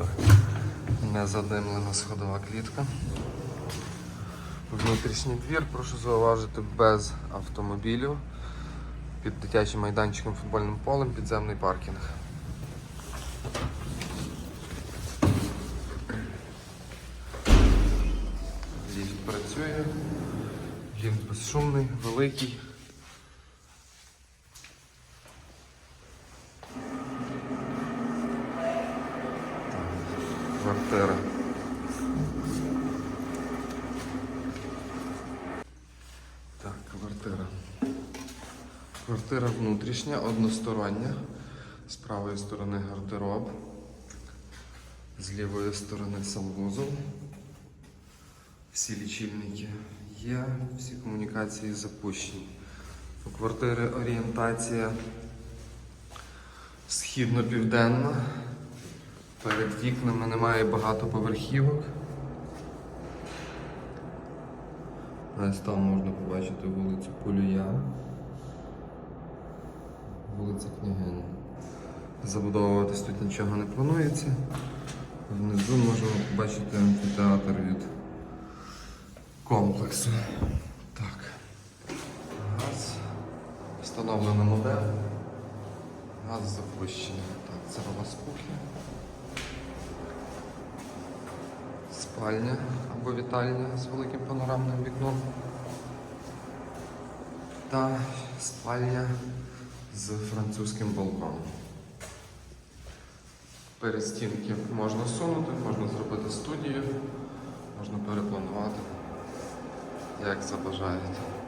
Так. Незадимлена сходова клітка. Внутрішній двір, прошу зауважити, без автомобілів. Під дитячим майданчиком, футбольним полем, підземний паркінг. Ліфт працює. Ліфт безшумний, великий. Квартира. Так, квартира. Квартира внутрішня, одностороння. З правої сторони гардероб. З лівої сторони санвузол. Всі лічильники є, всі комунікації запущені. У квартири орієнтація східно-південна. Перед вікнами немає багатоповерхівок. Ось там можна побачити вулицю Полюя, вулиця Княгиня. Забудовуватись тут нічого не планується. Внизу можна побачити амфітеатр від комплексу. Так. Газ. Встановлена модель. Газ запущений. Так, це у вас кухня. Спальня або вітальня з великим панорамним вікном. Та спальня з французьким балконом. Перестінки можна сунути, можна зробити студію, можна перепланувати, як забажаєте.